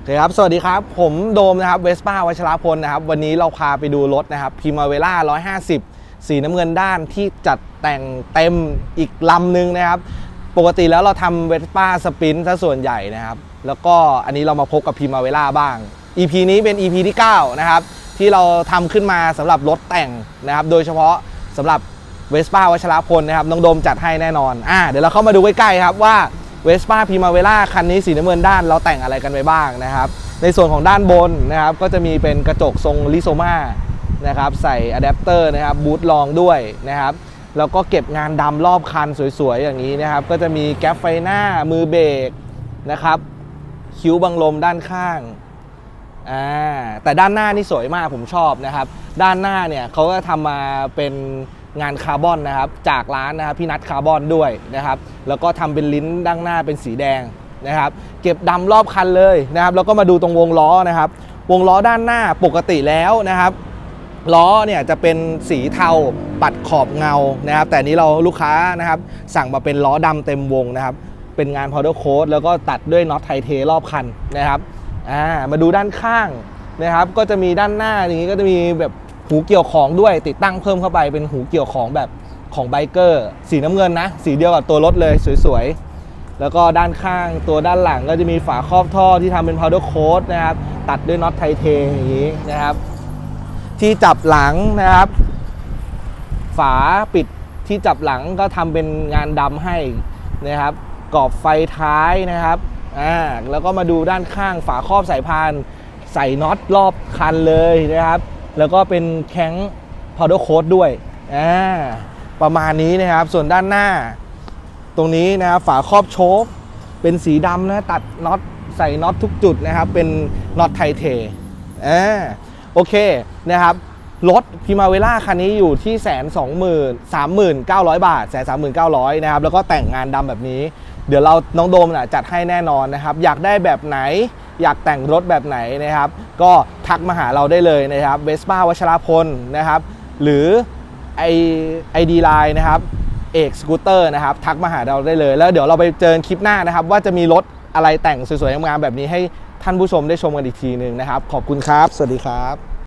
โอเคครับ สวัสดีครับ ผมโดมนะครับเวสป้าวัชรพลนะครับ วันนี้เราพาไปดูรถนะครับพีมาเวล่า150 สีน้ำเงินด้านที่จัดแต่งเต็มอีกลำหนึ่งนะครับ ปกติแล้วเราทำเวสป้าสปรินต์ซะส่วนใหญ่นะครับ แล้วก็อันนี้เรามาพบกับพีมาเวล่าบ้าง EP นี้เป็น EP ที่ 9 นะครับ ที่เราทำขึ้นมาสำหรับรถแต่งนะครับ โดยเฉพาะสำหรับเวสป้าวัชรพลนะครับน้องโดมจัดให้แน่นอนอ่าเดี๋ยวเราเข้ามาดูใกล้ๆครับว่า เวสป้าพีมาเวล่าคันนี้สีน้ำเงินด้านเราแต่งอะไรกันไปบ้างนะครับ ในส่วนของด้านบนนะครับก็จะมีเป็นกระจกทรงลิโซมานะครับใส่อะแดปเตอร์นะครับบูทรองด้วยนะครับแล้วก็เก็บงานดำรอบคันสวยๆ อย่างนี้นะครับ ก็จะมีแก๊ปไฟหน้ามือเบรกนะครับ คิ้วบังลมด้านข้างอ่าแต่ด้านหน้านี่สวยมากผมชอบนะครับ ด้านหน้าเนี่ยเขาก็ทำมาเป็น งานคาร์บอนนะครับจากร้านนะครับพี่นัทคาร์บอนด้วยนะครับแล้วก็ทำเป็นลิ้นด้านหน้าเป็นสีแดงนะครับเก็บดำรอบคันเลยนะครับแล้วก็มาดูตรงวงล้อนะครับ วงล้อด้านหน้าปกติแล้วนะครับล้อเนี่ยจะเป็นสีเทาปัดขอบเงานะครับ แต่นี้เราลูกค้านะครับ สั่งมาเป็นล้อดำเต็มวงนะครับ เป็นงาน powder coat แล้วก็ตัดด้วยน็อตไทเทรอบคันนะครับอ่ามาดูด้านข้างนะครับ ก็จะมีด้านหน้าอย่างนี้ก็จะมีแบบ หูเกี่ยวของด้วยติดตั้งเพิ่มเข้าไปเป็นหูเกี่ยวของแบบของไบเกอร์สีน้ำเงินนะ สีเดียวกับตัวรถเลยสวยๆ แล้วก็ด้านข้างตัวด้านหลังก็จะมีฝาครอบท่อที่ทำเป็น powder coat นะครับ ตัดด้วยน็อตไทเทอย่างนี้นะครับ ที่จับหลังนะครับ ฝาปิดที่จับหลังก็ทำเป็นงานดำให้นะครับกรอบไฟท้ายนะครับอ่าแล้วก็มาดูด้านข้างฝาครอบสายพาน ใส่น็อตรอบคันเลยนะครับ แล้วก็เป็นแข้งพาวเดอร์โค้ดด้วยอ่าประมาณนี้นะครับ ส่วนด้านหน้า ตรงนี้นะครับฝาครอบโชคเป็นสีดำนะตัดน็อตใส่น็อตทุกจุดนะครับ เป็นน็อตไทเทอ่าโอเคนะครับรถพิมาเวล่าคันนี้อยู่ที่แสนสองหมื่นสามหมื่นเก้าร้อยบาทแสนสามหมื่นเก้าร้อยนะครับแล้วก็แต่งงานดำแบบนี้ เดี๋ยวเราน้องโดมน่ะจัดให้แน่นอนนะครับ อยากได้แบบไหน อยากแต่งรถแบบไหนนะครับ ก็ ทักมาหาเราได้เลยนะครับเวสป้าวัชรพลนะครับ หรือไอไอดีไลน์นะครับเอกสกูตเตอร์นะครับ ทักมาหาเราได้เลย แล้วเดี๋ยวเราไปเจอคลิปหน้านะครับ ว่าจะมีรถอะไรแต่งสวยๆงามๆแบบนี้ให้ท่านผู้ชมได้ชมกันอีกทีหนึ่งนะครับ ขอบคุณครับ สวัสดีครับ